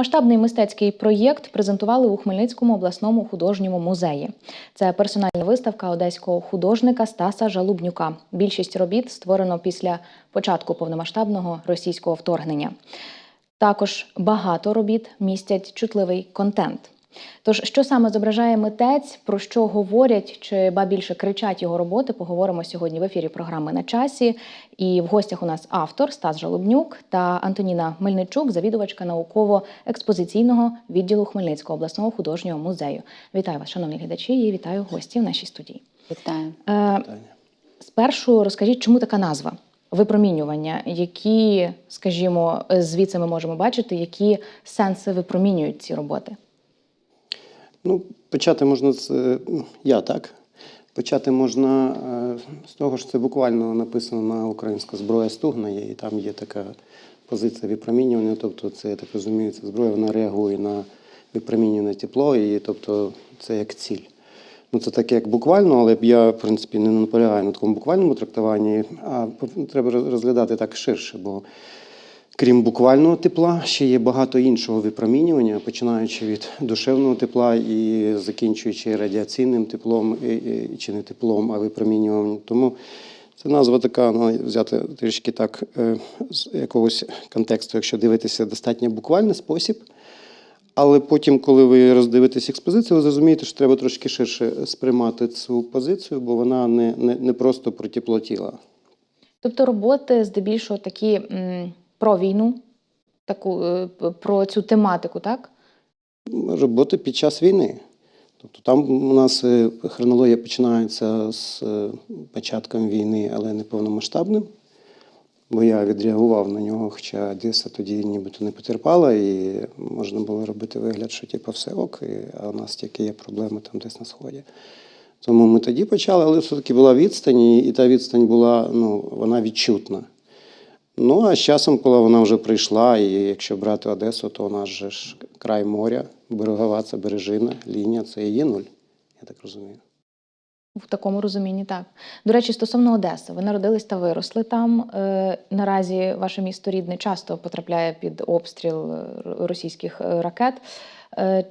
Масштабний мистецький проєкт презентували у Хмельницькому обласному художньому музеї. Це персональна виставка одеського художника Стаса Жалубнюка. Більшість робіт створено після початку повномасштабного російського вторгнення. Також багато робіт містять чутливий контент. Тож, що саме зображає митець, про що говорять чи ба більше кричать його роботи, поговоримо сьогодні в ефірі програми на часі. І в гостях у нас автор Стас Жалобнюк та Антоніна Мельничук, завідувачка науково-експозиційного відділу Хмельницького обласного художнього музею. Вітаю вас, шановні глядачі, і вітаю гостів в нашій студії. Вітаю. Е, Спершу розкажіть, чому така назва? Випромінювання, які, скажімо, звідси ми можемо бачити, які сенси випромінюють ці роботи? Ну, почати можна з е, я так. Почати можна е, з того, що це буквально написано на українська зброя стугна і там є така позиція випромінювання. Тобто, це я так розумію, ця зброя вона реагує на випромінюване тепло, і тобто це як ціль. Ну, це так як буквально, але я, в принципі, не наполягаю на такому буквальному трактуванні, а треба розглядати так ширше, бо Крім буквального тепла, ще є багато іншого випромінювання, починаючи від душевного тепла і закінчуючи радіаційним теплом, чи не теплом, а випромінюванням. Тому це назва така, ну, взяти трішки так е, з якогось контексту, якщо дивитися достатньо буквальний спосіб. Але потім, коли ви роздивитесь експозицію, ви зрозумієте, що треба трошки ширше сприймати цю позицію, бо вона не, не, не просто про тепло тіла. Тобто роботи здебільшого такі про війну, таку, е, про цю тематику, так? роботи під час війни. Тобто там у нас е, хронологія починається з е, початком війни, але не повномасштабним. Бо я відреагував на нього, хоча Одеса тоді нібито не потерпала, і можна було робити вигляд, що типу, все ок, а у нас тільки є проблеми там десь на сході. Тому ми тоді почали, але все-таки була відстань, і та відстань була ну, вона відчутна. Ну, а з часом, коли вона вже прийшла, і якщо брати Одесу, то у нас же ж край моря, берегова це бережина, лінія це і є нуль, я так розумію. В такому розумінні так. До речі, стосовно Одеси, ви народились та виросли там. Е, наразі ваше місто рідне часто потрапляє під обстріл е, російських е, ракет.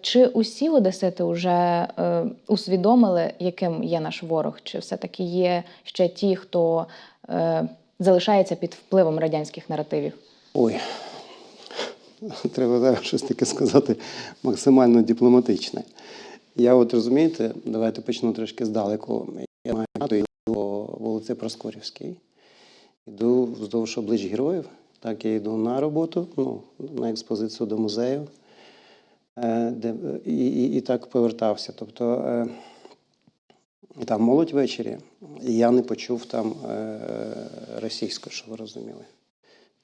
Чи усі одесити вже усвідомили, яким є наш ворог? Чи все-таки є ще ті, хто залишається під впливом радянських наративів? Ой, треба зараз щось таке сказати максимально дипломатичне. Я от розумієте, давайте почну трошки здалеку. Я маю йду по вулиці Проскурівській, йду вздовж облич героїв. Так, я йду на роботу, ну, на експозицію до музею, е, де, і, і, і так повертався. Тобто е, там молодь ввечері, і я не почув там е, російською, що ви розуміли.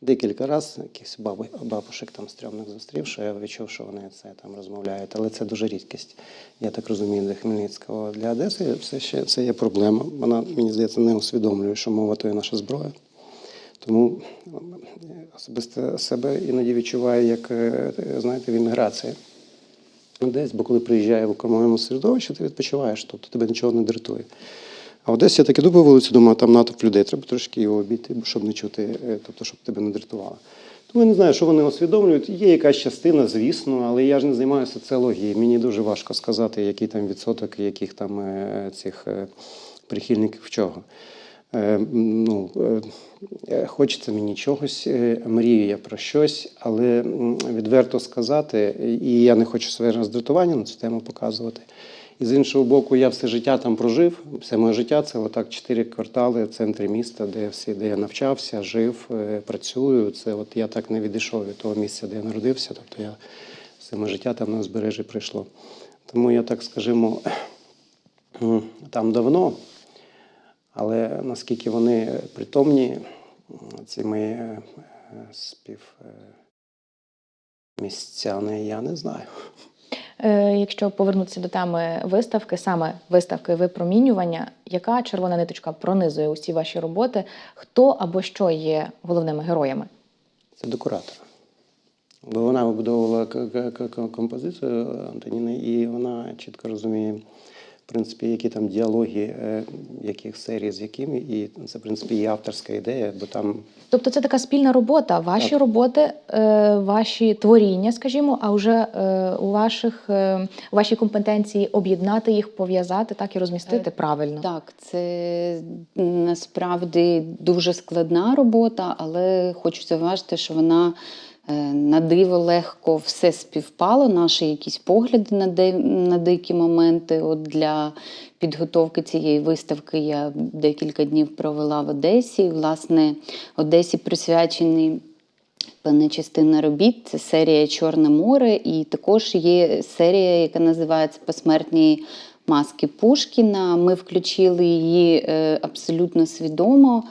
Декілька разів якихось баби, бабушек там стрьомних зустрів, що я відчув, що вони це там розмовляють, але це дуже рідкість. Я так розумію, для Хмельницького. Для Одеси все ще це є проблема. Вона, мені здається, не усвідомлює, що мова то є наша зброя. Тому е, особисто себе іноді відчуваю, як е, знаєте, в імміграції. Десь, бо коли приїжджає в окремому середовищі, ти відпочиваєш, тобто тебе нічого не дратує. А в я так іду по вулиці, думаю, там натовп людей, треба трошки його обійти, щоб не чути, е, тобто, щоб тебе не дратувало. Тому я не знаю, що вони усвідомлюють. Є якась частина, звісно, але я ж не займаюся соціологією. Мені дуже важко сказати, який там відсоток, яких там е, цих е, прихильників чого. Е, Ну, е, е, хочеться мені чогось, мрію я про щось, але відверто сказати, і я не хочу своє роздратування на цю тему показувати. І з іншого боку, я все життя там прожив. Все моє життя це отак чотири квартали в центрі міста, де всі, де я навчався, жив, працюю. Це от я так не відійшов від того місця, де я народився. Тобто я все моє життя там на узбережжі прийшло. Тому я так скажімо, там давно. Але наскільки вони притомні, ці мої е, е, співмістяни, я не знаю. Е, Якщо повернутися до теми виставки, саме виставки випромінювання, яка червона ниточка пронизує усі ваші роботи? Хто або що є головними героями? Це декоратор. Бо вона вибудовувала композицію Антоніни, і вона чітко розуміє в принципі, які там діалоги, е, яких серій з якими, і це, в принципі, і авторська ідея, бо там Тобто це така спільна робота. Ваші Так. роботи, е, ваші творіння, скажімо, а вже е, у ваших е, у вашій компетенції об'єднати їх, пов'язати, так і розмістити Е, правильно. Так, це насправді дуже складна робота, але хочу зауважити, що вона на диво легко все співпало. Наші якісь погляди на, де, на деякі моменти. От для підготовки цієї виставки я декілька днів провела в Одесі. Власне, Одесі присвячений. Певна частина робіт це серія Чорне море, і також є серія, яка називається Посмертні маски Пушкіна. Ми включили її е, абсолютно свідомо, е,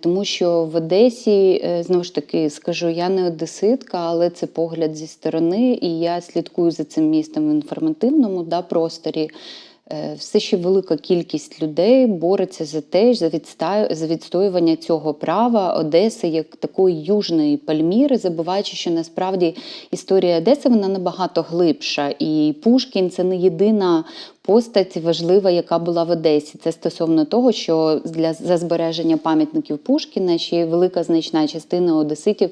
тому що в Одесі, е, знову ж таки, скажу, я не одеситка, але це погляд зі сторони, і я слідкую за цим містом в інформативному да, просторі. Е, Все ще велика кількість людей бореться за те, за відстоювання цього права Одеси як такої южної Пальміри, забуваючи, що насправді історія Одеси вона набагато глибша, і Пушкін це не єдина постать важлива, яка була в Одесі. Це стосовно того, що для за збереження пам'ятників Пушкіна ще велика значна частина одеситів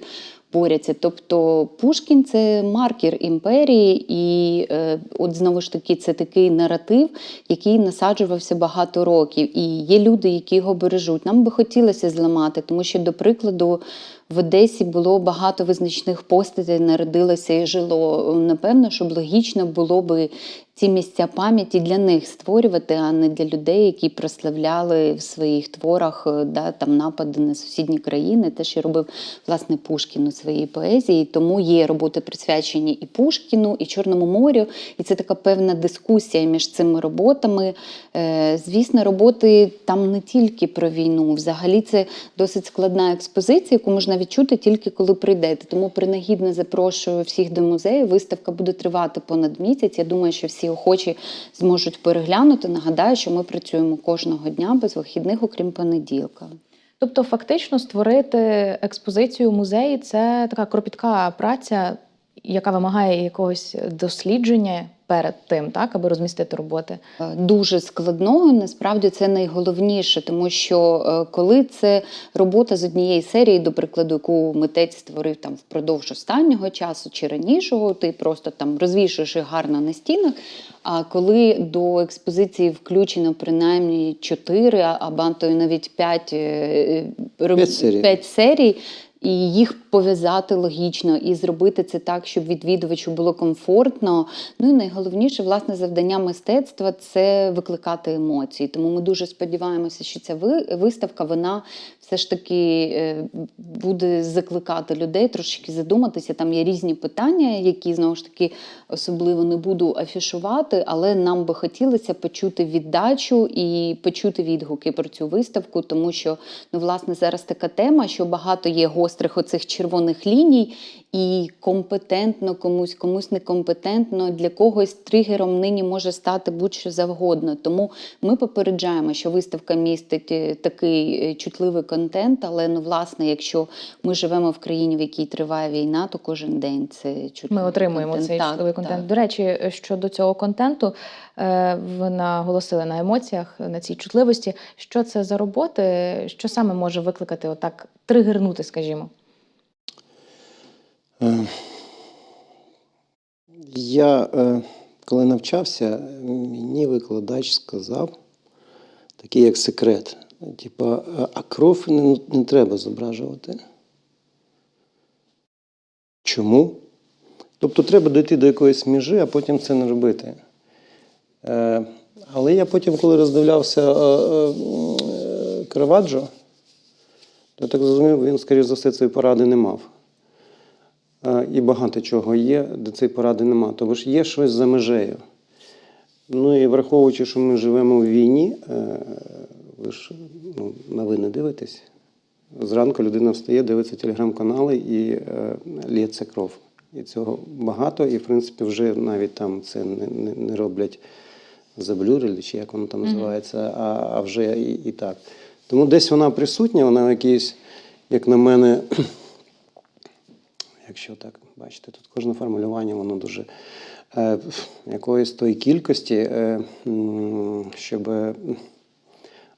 борються. Тобто Пушкін це маркер імперії, і е, от знову ж таки це такий наратив, який насаджувався багато років. І є люди, які його бережуть. Нам би хотілося зламати, тому що, до прикладу, в Одесі було багато визначних постатей, народилося і жило. Напевно, щоб логічно було би ці місця пам'яті для них створювати, а не для людей, які прославляли в своїх творах е, да, там напади на сусідні країни, те, що робив власне Пушкін у своїй поезії. Тому є роботи присвячені і Пушкіну, і Чорному морю. І це така певна дискусія між цими роботами. Е, Звісно, роботи там не тільки про війну. Взагалі це досить складна експозиція, яку можна відчути тільки коли прийдете. Тому принагідно запрошую всіх до музею. Виставка буде тривати понад місяць. Я думаю, що всі охочі зможуть переглянути. Нагадаю, що ми працюємо кожного дня без вихідних, окрім понеділка. Тобто, фактично створити експозицію музеї це така кропітка праця, яка вимагає якогось дослідження перед тим, так аби розмістити роботи. Е, дуже складного. Насправді це найголовніше, тому що е, коли це робота з однієї серії, до прикладу, яку митець створив там впродовж останнього часу чи ранішого, ти просто там розвішуєш їх гарно на стінах. А коли до експозиції включено принаймні 4, або то й навіть 5, П'ять серій. 5 серій. І їх пов'язати логічно і зробити це так, щоб відвідувачу було комфортно. Ну і найголовніше, власне, завдання мистецтва це викликати емоції. Тому ми дуже сподіваємося, що ця виставка вона все ж таки е, буде закликати людей трошки задуматися. Там є різні питання, які знову ж таки особливо не буду афішувати, але нам би хотілося почути віддачу і почути відгуки про цю виставку, тому що ну, власне зараз така тема, що багато є гострих оцих червоних ліній, і компетентно комусь, комусь некомпетентно, для когось тригером нині може стати будь-що завгодно. Тому ми попереджаємо, що виставка містить е, такий е, чутливий контент, але ну, власне, якщо ми живемо в країні, в якій триває війна, то кожен день це чутливий Ми отримуємо контент. цей Так, чутливий контент. так. До речі, щодо цього контенту, е, ви наголосили на емоціях, на цій чутливості. Що це за роботи? Що саме може викликати отак тригернути, скажімо? Я, е, коли навчався, мені викладач сказав такий як секрет. Типа, а кров не, не треба зображувати. Чому? Тобто треба дійти до якоїсь межі, а потім це не робити. Е, але я потім, коли роздивлявся е, Караваджо, я так зрозумів, він, скоріш за все, цієї поради не мав. І багато чого є, де цієї поради нема. Тому ж є щось за межею. Ну і враховуючи, що ми живемо в війні, е, ви ж ну, новини дивитесь. Зранку людина встає, дивиться телеграм-канали і е, лється кров. І цього багато, і в принципі вже навіть там це не, не, не роблять заблюрили, чи як воно там називається, а, а вже і, і так. Тому десь вона присутня, вона якийсь, як на мене, якщо так бачите, тут кожне формулювання, воно дуже е, якоїсь тої кількості, е, щоб е,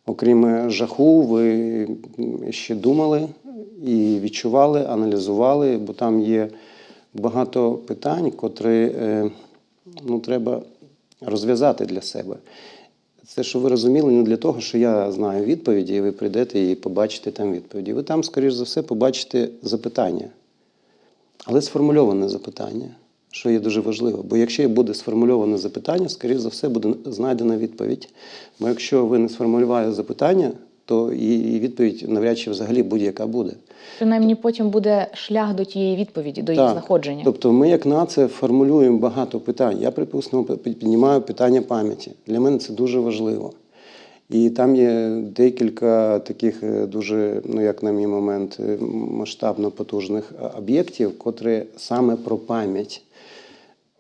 окрім жаху, ви ще думали і відчували, аналізували, бо там є багато питань, котрі е, ну, треба розв'язати для себе. Це, що ви розуміли, не для того, що я знаю відповіді, і ви прийдете і побачите там відповіді. Ви там, скоріш за все, побачите запитання, але сформульоване запитання, що є дуже важливо. Бо якщо буде сформульоване запитання, скоріш за все буде знайдена відповідь. Бо якщо ви не сформулювали запитання, то і відповідь навряд чи взагалі будь-яка буде. Принаймні потім буде шлях до тієї відповіді, до її Так. знаходження. Тобто ми, як нація, формулюємо багато питань. Я, припустимо, піднімаю питання пам'яті. Для мене це дуже важливо. І там є декілька таких е, дуже, ну як на мій момент, е, масштабно потужних е, об'єктів, котрі саме про пам'ять.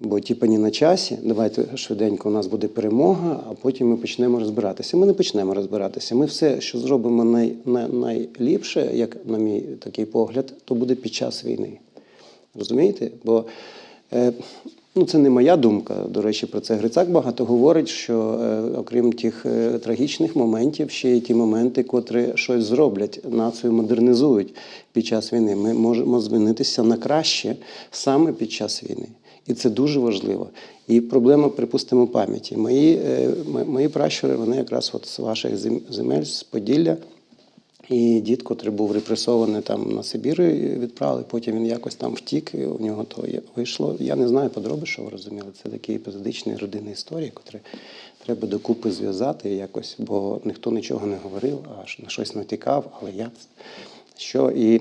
Бо типа ні на часі, давайте швиденько у нас буде перемога, а потім ми почнемо розбиратися. Ми не почнемо розбиратися. Ми все, що зробимо най, най, найліпше, як на мій такий погляд, то буде під час війни. Розумієте? Бо ну, це не моя думка. До речі, про це Грицак багато говорить, що е, окрім тих е, трагічних моментів, ще є ті моменти, котрі щось зроблять, націю модернізують під час війни. Ми можемо змінитися на краще саме під час війни. І це дуже важливо. І проблема, припустимо, пам'яті. Мої, е, мої пращури, вони якраз от з ваших зем- земель, з Поділля. І дід, котрий був репресований там на Сибір, е, відправили, потім він якось там втік, у нього то вийшло. Я не знаю подроби, що ви розуміли. Це такі епізодичні родинні історії, котрі треба докупи зв'язати якось, бо ніхто нічого не говорив, а на щось натякав, але як? Що і,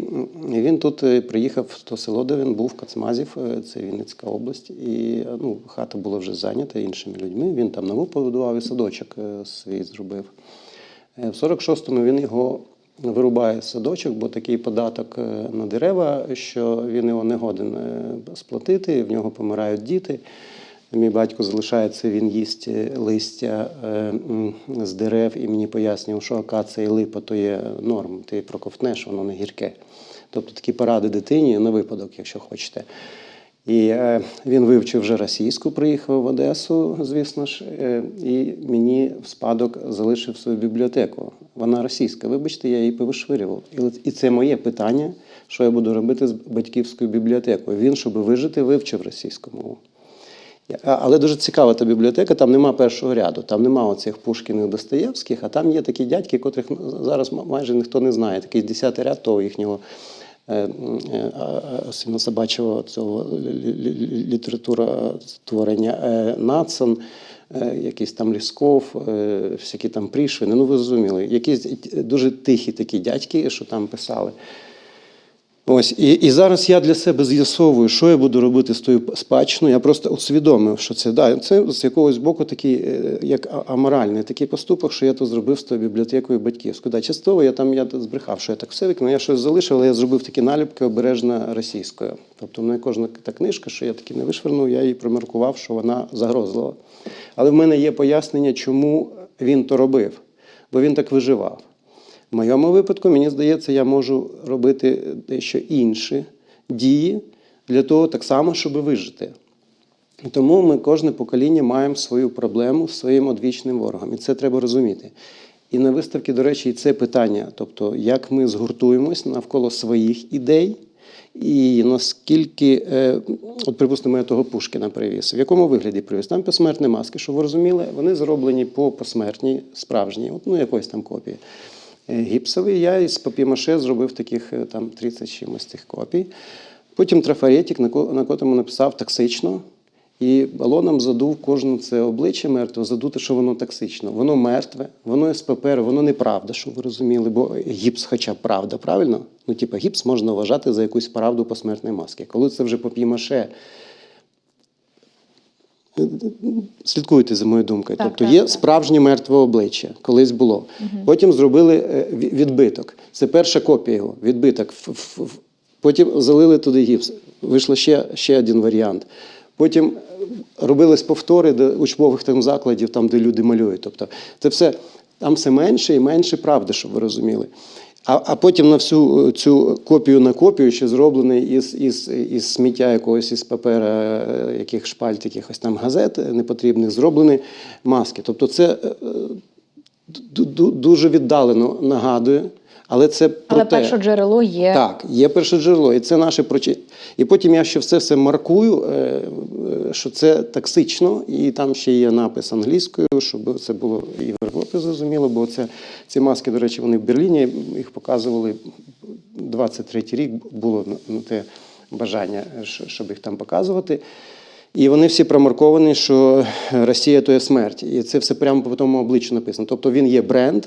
він тут е, приїхав в то село, де він був, Кацмазів, е, це Вінницька область, і е, ну, хата була вже зайнята іншими людьми. Він там нову побудував і садочок свій зробив. В 46-му він його вирубає садочок, бо такий податок е, на дерева, що він його не годен е, сплатити, в нього помирають діти. Мій батько залишається, він їсть е, листя з дерев і мені пояснював, що акація і липа то є норм, ти проковтнеш, воно не гірке. Тобто такі поради дитині на випадок, якщо хочете. І е, він вивчив вже російську, приїхав в Одесу, звісно ж, е, і мені в спадок залишив свою бібліотеку. Вона російська. Вибачте, я її повишвирював. І, це моє питання, що я буду робити з батьківською бібліотекою. Він, щоб вижити, вивчив російську мову. Але дуже цікава та бібліотека, там нема першого ряду, там нема оцих Пушкіних Достоєвських, а там є такі дядьки, котрих зараз майже ніхто не знає. Такий десятий ряд того їхнього е, м, е, а, сильно-собачого цього лі- лі- лі- література творення е, Нацан, е, якийсь там Лісков, е, всякі там Прішвини, ну ви зрозуміли, якісь дуже тихі такі дядьки, що там писали. Ось і, і зараз я для себе з'ясовую, що я буду робити з тою спадщиною. Я просто усвідомив, що це да, це з якогось боку такий, е, як аморальний такий поступок, що я то зробив з тою бібліотекою батьківською. Да, частково я там я збрехав, що я так все виконав. Я щось залишив, але я зробив такі наліпки обережно російською. Тобто, ну, кожна та книжка, що я таки не вишвернув, я її промаркував, що вона загрозлива. Але в мене є пояснення, чому він то робив, бо він так виживав. В моєму випадку, мені здається, я можу робити дещо інші дії для того, так само, щоб вижити. І Тому ми кожне покоління маємо свою проблему з своїм одвічним ворогом. І це треба розуміти. І на виставці, до речі, і це питання, тобто, як ми згуртуємось навколо своїх ідей, і наскільки, е, от припустимо, я того Пушкіна привіз. В якому вигляді привіз? Там посмертні маски, щоб ви розуміли, вони зроблені по посмертній, справжній, от, ну якоїсь там копії. Е, Гіпсовий я із папімаше зробив таких е, там 30 чимось цих копій. Потім трафаретик, на ко- котрому написав токсично. І балоном задув кожне це обличчя мертве, задути, що воно токсично. Воно мертве, воно з паперу, воно неправда, щоб ви розуміли, бо гіпс, хоча б правда, правильно? Ну, типа, гіпс можна вважати за якусь правду посмертної маски. Коли це вже папімаше, слідкуйте за моєю думкою. Так, тобто так, є так. справжнє мертве обличчя, колись було. Потім зробили е, відбиток. Це перша копія його, відбиток. Потім залили туди гіпс. Вийшло ще, ще один варіант. Потім е, робились повтори до учбових там закладів, там, де люди малюють. Тобто це все там все менше і менше правди, щоб ви розуміли. А, а потім на всю е, цю копію на копію ще зроблений із, із, із сміття якогось із папера, е, яких шпальт, якихось там газет непотрібних, зроблені маски. Тобто це е, ду- ду- дуже віддалено нагадує, але це про Але те. перше джерело є. Так, є перше джерело, і це наше прочи. І потім я ще все все маркую, е, е, що це токсично, і там ще є напис англійською, щоб це було і в Європі зрозуміло, бо це, ці маски, до речі, вони в Берліні їх показували 23-й рік було на- те бажання, щоб їх там показувати. І вони всі промарковані, що Росія то є смерть. І це все прямо по тому обличчю написано. Тобто він є бренд,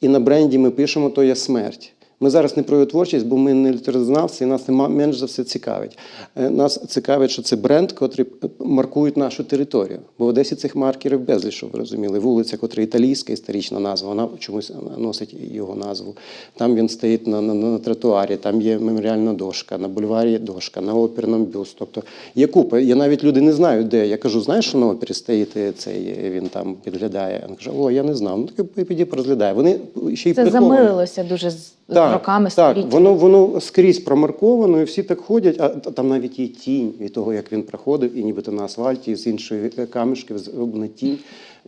і на бренді ми пишемо, то є смерть. Ми зараз не про його творчість, бо ми не літературознавці, і нас нема менш за все цікавить. Е, Нас цікавить, що це бренд, котрий маркує нашу територію. Бо в Одесі цих маркерів безліч, щоб ви розуміли. Вулиця, котра італійська історична назва, вона чомусь носить його назву. Там він стоїть на, на, на тротуарі, там є меморіальна дошка, на бульварі є дошка, на оперному бюст. Тобто є купа. Я навіть люди не знають, де. Я кажу, знаєш, що на опері стоїть е, цей, він там підглядає. Він каже, о, я не знав. Ну так піді порозглядає. Вони ще й Це приховані. замилилося дуже з з роками, так, воно, воно скрізь промарковано, і всі так ходять, а там навіть є тінь від того, як він проходив, і нібито на асфальті з іншої е, камішки зроблена тінь.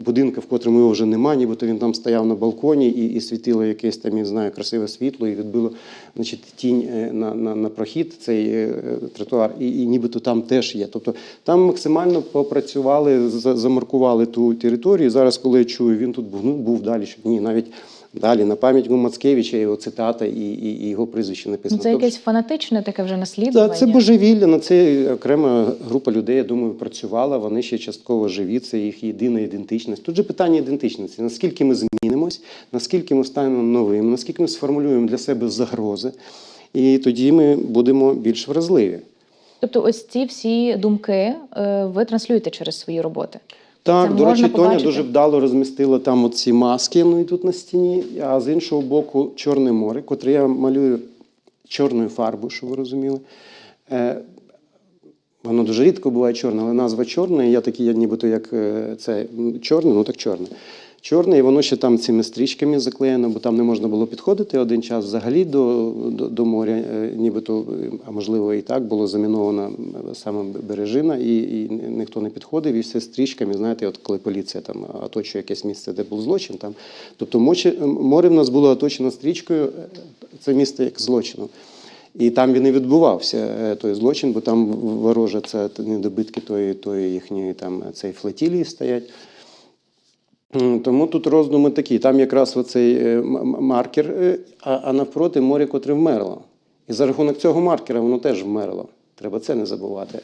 Будинка, в котрому його вже нема, нібито він там стояв на балконі і, і світило якесь там, я не знаю, красиве світло, і відбило значить, тінь е, на, на, на прохід, цей е, тротуар, і, і нібито там теж є. Тобто там максимально попрацювали, замаркували ту територію. Зараз, коли я чую, він тут був, ну, був далі, щоб ні, навіть Далі на пам'ять Мацкевича його цитата і, і, і його прізвище Ну, написано. Це Тобто, якесь фанатичне таке вже наслідування. це божевілля. На це окрема група людей, я думаю, працювала. Вони ще частково живі. Це їх єдина ідентичність. Тут же питання ідентичності: наскільки ми змінимось, наскільки ми станемо новим, наскільки ми сформулюємо для себе загрози, і тоді ми будемо більш вразливі. Тобто, ось ці всі думки е, ви транслюєте через свої роботи. Так, Це до речі, побачити. Тоня дуже вдало розмістила там оці маски, ну і тут на стіні, а з іншого боку Чорне море, котре я малюю чорною фарбою, щоб ви розуміли. Е, Воно дуже рідко буває чорне, але назва чорне, я такий, я нібито як е, це чорне, ну так чорне. Чорне, і воно ще там цими стрічками заклеєно, бо там не можна було підходити один час взагалі до, до, до моря, е, нібито, е, а можливо і так, було замінована саме бережина, і, і ніхто не підходив, і все стрічками, знаєте, от коли поліція там оточує якесь місце, де був злочин, там, тобто море в нас було оточено стрічкою, е, це місце як злочину. І там він і відбувався той злочин, бо там ворожа це недобитки тої, тої їхньої там цієї флотілії стоять. Тому тут роздуми такі. Там якраз оцей е, маркер, е, а навпроти море, котре вмерло. І за рахунок цього маркера воно теж вмерло. Треба це не забувати.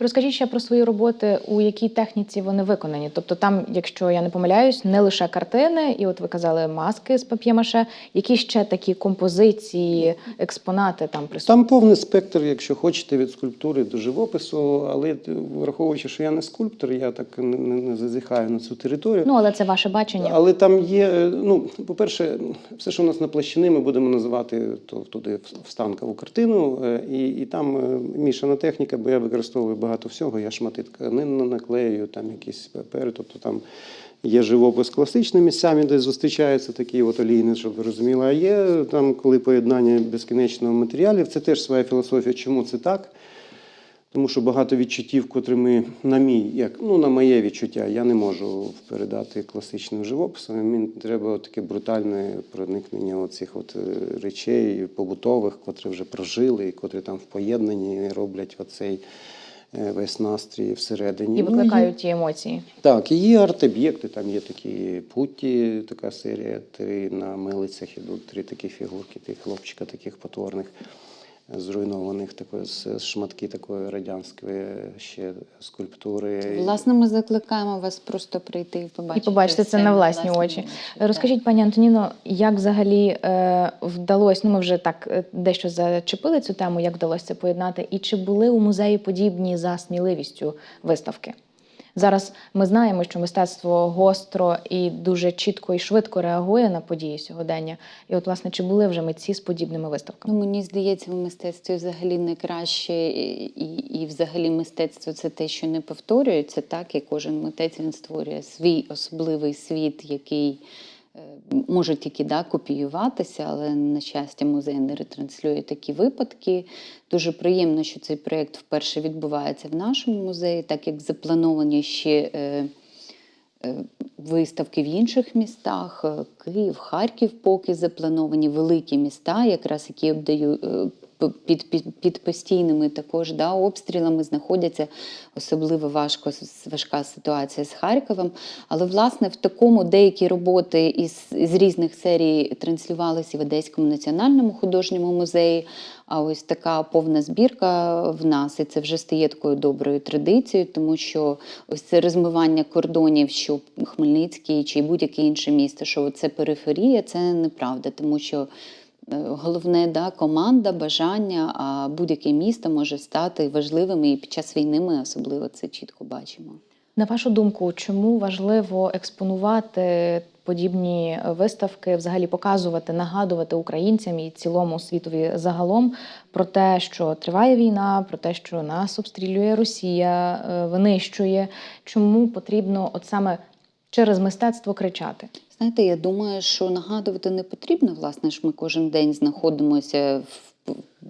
Розкажіть ще про свої роботи, у якій техніці вони виконані. Тобто, там, якщо я не помиляюсь, не лише картини, і от ви казали маски з пап'ємаше, які ще такі композиції, експонати там присутні. Там повний спектр, якщо хочете, від скульптури до живопису, але враховуючи, що я не скульптор, я так не, не, зазіхаю на цю територію. Ну, але це ваше бачення. Але там є, е, ну, по-перше, все, що у нас на площини, ми будемо називати то, туди встанкову картину. е, І, і там е, мішана техніка, бо я використовую багато всього. Я шмати тканин наклею, там якісь папери. Тобто там є живопис класичними місцями, де зустрічаються такі от олійні, щоб ви розуміли. А є там, коли поєднання безкінечного матеріалів, це теж своя філософія. Чому це так? Тому що багато відчуттів, котрі ми на мій, як ну на моє відчуття, я не можу передати класичним живописом. Мені треба таке брутальне проникнення оцих от е, речей побутових, котрі вже прожили, котрі там в поєднанні роблять оцей весь настрій всередині. І викликають ті емоції. так, і є арт-об'єкти, там є такі путті, така серія, три на милицях ідуть, три такі фігурки, тих хлопчика таких потворних, е, зруйнованих такої шматки такої радянської ще скульптури. Власне, ми закликаємо вас просто прийти і побачити. І побачити це на власні очі. Розкажіть, пані Антоніно, як взагалі е, вдалося, ну ми вже так е, дещо зачепили цю тему, як вдалося це поєднати, і чи були у музеї подібні за сміливістю виставки? Зараз ми знаємо, що мистецтво гостро і дуже чітко і швидко реагує на події сьогодення. І от, власне, чи були вже митці з подібними виставками? Ну, мені здається, в мистецтві взагалі найкраще, і, і, взагалі мистецтво це те, що не повторюється, так і кожен митець він створює свій особливий світ, який е, можуть тільки да, копіюватися, але, на щастя, музей не ретранслює такі випадки. Дуже приємно, що цей проєкт вперше відбувається в нашому музеї, так як заплановані ще. Е, е, Виставки в інших містах, е, Київ, Харків поки заплановані, великі міста, якраз які обдають під, під, під постійними також да, обстрілами знаходяться особливо важко важка ситуація з Харковом. Але власне в такому деякі роботи із, із різних серій транслювалися в Одеському національному художньому музеї. А ось така повна збірка в нас, і це вже стає такою доброю традицією, тому що ось це розмивання кордонів, що Хмельницький чи будь-яке інше місто, що це периферія, це неправда, тому що. Е, головне да, команда, бажання, а будь-яке місто може стати важливим і під час війни ми особливо це чітко бачимо. На вашу думку, чому важливо експонувати подібні виставки, взагалі показувати, нагадувати українцям і цілому світові загалом про те, що триває війна, про те, що нас обстрілює Росія, е, винищує? Чому потрібно от саме через мистецтво кричати? Знаєте, я думаю, що нагадувати не потрібно. Власне ж, ми кожен день знаходимося в.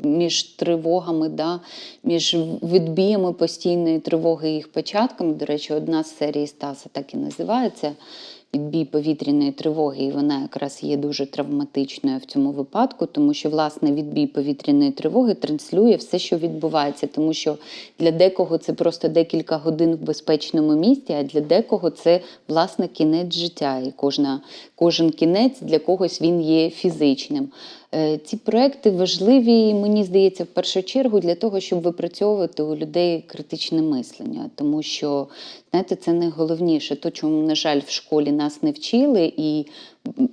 Між тривогами, да, між відбіями постійної тривоги і їх початками. До речі, одна з серій Стаса так і називається відбій повітряної тривоги, і вона якраз є дуже травматичною в цьому випадку, тому що власне відбій повітряної тривоги транслює все, що відбувається, тому що для декого це просто декілька годин в безпечному місті, а для декого це власне кінець життя. І кожна, кожен кінець для когось він є фізичним. Е, ці проекти важливі, мені здається, в першу чергу для того, щоб випрацьовувати у людей критичне мислення, тому що знаєте, це найголовніше, то чому, на жаль, в школі нас не вчили, і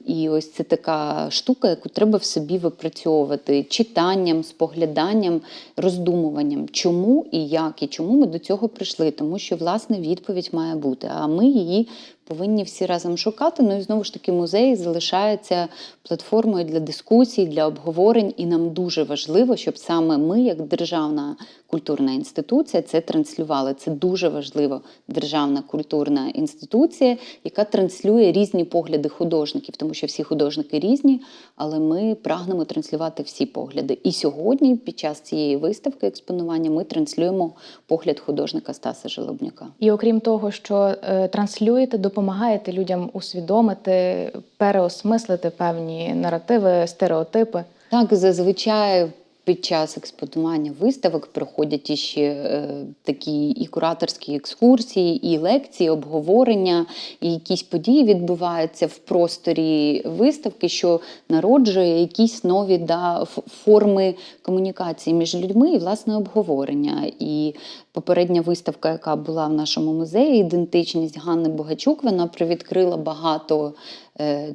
і ось це така штука, яку треба в собі випрацьовувати читанням, спогляданням, роздумуванням, чому і як, і чому ми до цього прийшли, тому що власне відповідь має бути. А ми її повинні всі разом шукати. Ну і знову ж таки, музей залишається платформою для дискусій, для обговорень, і нам дуже важливо, щоб саме ми, як державна культурна інституція, це транслювали. Це дуже важливо. Державна культурна інституція, яка транслює різні погляди художників, тому що всі художники різні, але ми прагнемо транслювати всі погляди. І сьогодні, під час цієї виставки експонування, ми транслюємо погляд художника Стаса Желобнюка. І окрім того, що е, транслюєте, допомагаєте людям усвідомити, переосмислити певні наративи, стереотипи. Так, зазвичай під час експонування виставок проходять іще е, такі і кураторські екскурсії, і лекції, обговорення, і якісь події відбуваються в просторі виставки, що народжує якісь нові да, форми комунікації між людьми і власне обговорення. І попередня виставка, яка була в нашому музеї, ідентичність Ганни Богачук, вона привідкрила багато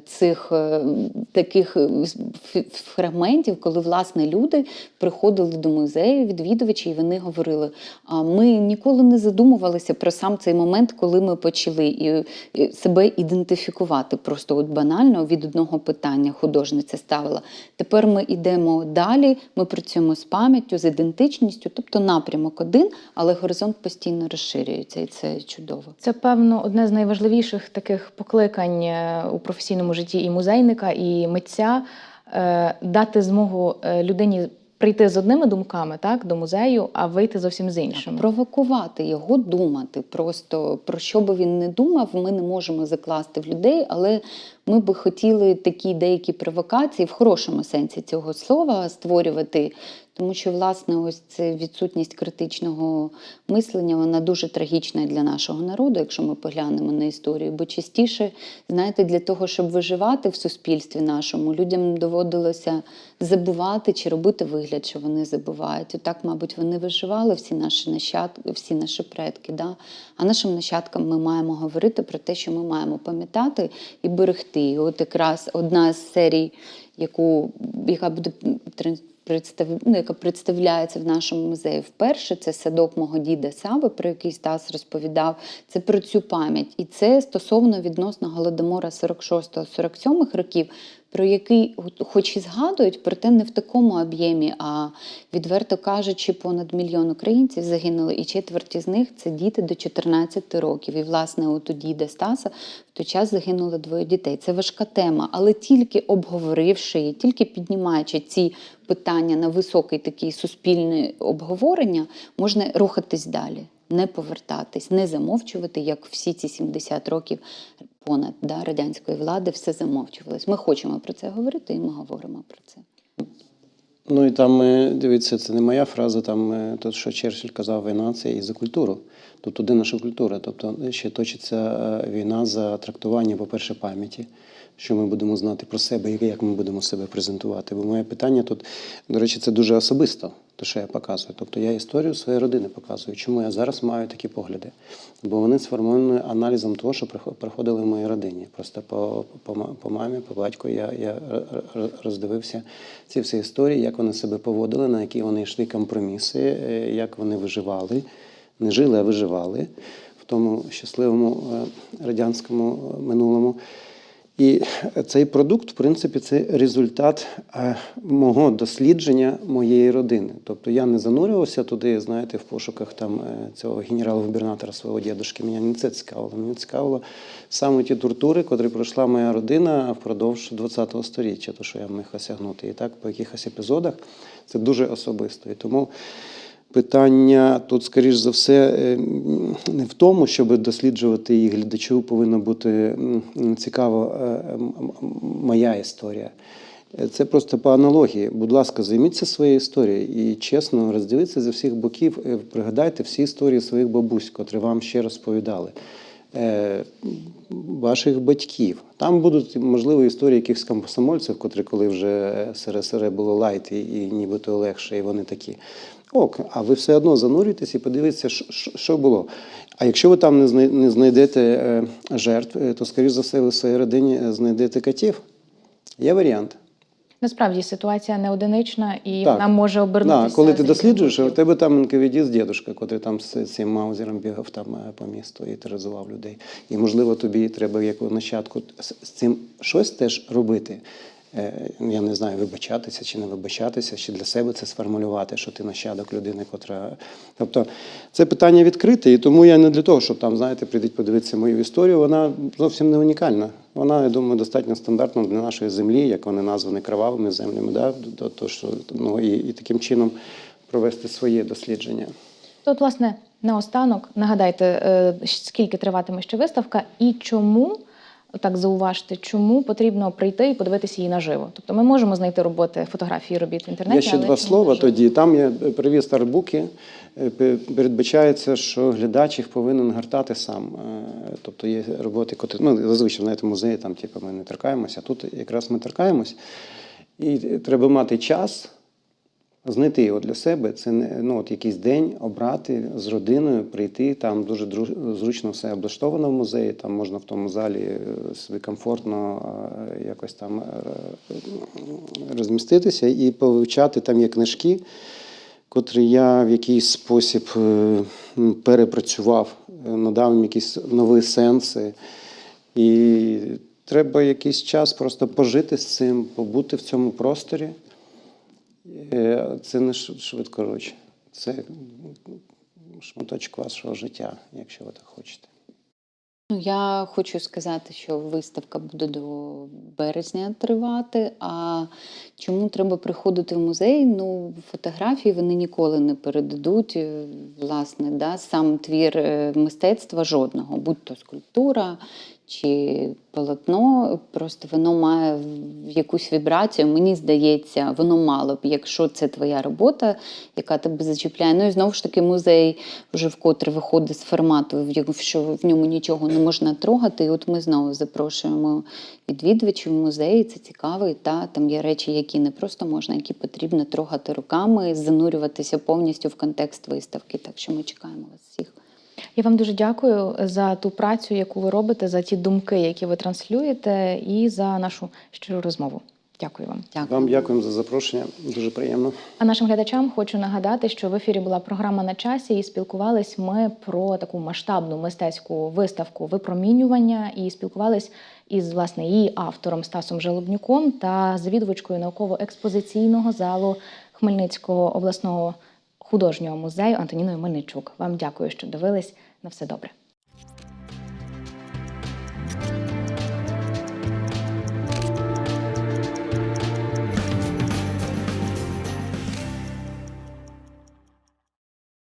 цих е, таких е, фрагментів, коли власне люди приходили до музею, відвідувачі, і вони говорили: а ми ніколи не задумувалися про сам цей момент, коли ми почали і себе ідентифікувати. Просто от банально від одного питання художниця ставила. Тепер ми йдемо далі, ми працюємо з пам'яттю, з ідентичністю, тобто напрямок один, але горизонт постійно розширюється, і це чудово. Це певно одне з найважливіших таких покликань у професійному житті і музейника, і митця е, дати змогу е, людині прийти з одними думками так, до музею, а вийти зовсім з іншими. Провокувати його думати. Просто про що би він не думав, ми не можемо закласти в людей, але ми би хотіли такі деякі провокації в хорошому сенсі цього слова створювати. Тому що, власне, ось це відсутність критичного мислення, вона дуже трагічна для нашого народу, якщо ми поглянемо на історію. Бо частіше, знаєте, для того, щоб виживати в суспільстві нашому, людям доводилося забувати чи робити вигляд, що вони забувають. Отак, мабуть, вони виживали всі наші нащадки, всі наші предки. Да? А нашим нащадкам ми маємо говорити про те, що ми маємо пам'ятати і берегти. І от якраз одна з серій, яку, яка буде представ... ну, яка представляється в нашому музеї вперше, це садок мого діда Сави, про який Стас розповідав. Це про цю пам'ять. І це стосовно відносно Голодомора 46-47 років. про який хоч і згадують, проте не в такому об'ємі, а відверто кажучи, понад мільйон українців загинули, і четверть із них це діти до 14 років. І, власне, от у діда Стаса в той час загинуло двоє дітей. Це важка тема, але тільки обговоривши тільки піднімаючи ці питання на високий такий суспільне обговорення, можна рухатись далі, не повертатись, не замовчувати, як всі ці 70 років понад да, радянської влади все замовчувалось. Ми хочемо про це говорити, і ми говоримо про це. Ну і там, е, дивіться, це не моя фраза, там е, то, що Черчилль казав, війна це і за культуру. Тобто, де наша культура? Тобто ще точиться е, війна за трактування, по-перше, пам'яті, що ми будемо знати про себе як ми будемо себе презентувати. Бо моє питання тут, до речі, це дуже особисто, те, що я показую. Тобто я історію своєї родини показую. Чому я зараз маю такі погляди? Бо вони сформовані аналізом того, що проходили в моїй родині. Просто по, по, по мамі, по батьку я, я роздивився ці всі історії, як вони себе поводили, на які вони йшли компроміси, е, як вони виживали, не жили, а виживали в тому щасливому е, радянському е, минулому. І цей продукт, в принципі, це результат е, мого дослідження моєї родини. Тобто я не занурювався туди, знаєте, в пошуках там цього генерал-губернатора свого дідушки. Мене не це цікавило. Мені цікавило саме ті тортури, котрі пройшла моя родина впродовж ХХ століття, то що я міг осягнути. І так по якихось епізодах це дуже особисто. І тому. Питання тут, скоріш за все, е, не в тому, щоб досліджувати її глядачу, повинна бути цікава е, моя історія. Це просто по аналогії. Будь ласка, займіться своєю історією і чесно роздивіться зі всіх боків. е, Пригадайте всі історії своїх бабусь, котрі вам ще розповідали. Ваших батьків. Там будуть, можливо, історії якихось комсомольців, котрі, коли вже СРСР було лайт і, і нібито легше, і вони такі. Ок, а ви все одно занурюєтесь і подивіться, що, було. А якщо ви там не знайдете е, жертв, е, то, скоріш за все, ви в своїй родині е, знайдете котів. Є варіант. Насправді ситуація не одинична і Так. вона може обернутися. Да, коли ти досліджуєш, у тебе там НКВД дідушка, котрий там з цим маузером бігав там по місту і тероризував людей. І, можливо, тобі треба як нащадку з цим щось теж робити. Е, Я не знаю, вибачатися чи не вибачатися, чи для себе це сформулювати, що ти нащадок людини, котра. Тобто це питання відкрите, і тому я не для того, щоб там, знаєте, прийдіть подивитися мою історію. Вона зовсім не унікальна. Вона, я думаю, достатньо стандартна для нашої землі, як вони названі кровавими землями. Да? То, що, ну, і, і таким чином провести своє дослідження. То, от, власне, наостанок нагадайте, е, скільки триватиме ще виставка і чому. Так зауважте, чому потрібно прийти і подивитися її наживо. Тобто ми можемо знайти роботи, фотографії робіт в інтернеті. Є ще але два слова наживо? тоді. Там я привіз арбуки. Е, Передбачається, що глядач їх повинен гортати сам. Е, Тобто є роботи, котрі ну, зазвичай знаєте, в музеї там, типу, ми не торкаємося, а тут якраз ми торкаємось. І треба мати час. Знайти його для себе, це не ну, от якийсь день обрати з родиною, прийти. Там дуже зручно все облаштовано в музеї. Там можна в тому залі е, собі комфортно е, якось там е, розміститися і повивчати там є книжки, котрі я в якийсь спосіб перепрацював, надав їм якісь нові сенси. І треба якийсь час просто пожити з цим, побути в цьому просторі. Е, Це не швидкоруч, це шматочок вашого життя, якщо ви так хочете. Ну, я хочу сказати, що виставка буде до березня тривати. А чому треба приходити в музей? Ну, фотографії вони ніколи не передадуть. е, Власне, да, сам твір е, мистецтва жодного, будь то скульптура чи полотно, просто воно має якусь вібрацію. Мені здається, воно мало б, якщо це твоя робота, яка тебе зачіпляє. Ну і знову ж таки, музей вже вкотре виходить з формату, що в ньому нічого не можна трогати. І от ми знову запрошуємо відвідувачів музеї. Це цікаво, і та там є речі, які не просто можна, які потрібно трогати руками, занурюватися повністю в контекст виставки. Так що ми чекаємо вас всіх. Я вам дуже дякую за ту працю, яку ви робите, за ті думки, які ви транслюєте, і за нашу щиру розмову. Дякую вам. Дякую. Вам дякуємо за запрошення. Дуже приємно. А нашим глядачам хочу нагадати, що в ефірі була програма на часі, і спілкувались ми про таку масштабну мистецьку виставку випромінювання і спілкувались із власне її автором Стасом Жалобнюком та завідувачкою науково-експозиційного залу Хмельницького обласного художнього музею Антоніною Мельничук. Вам дякую, що дивились. На все добре.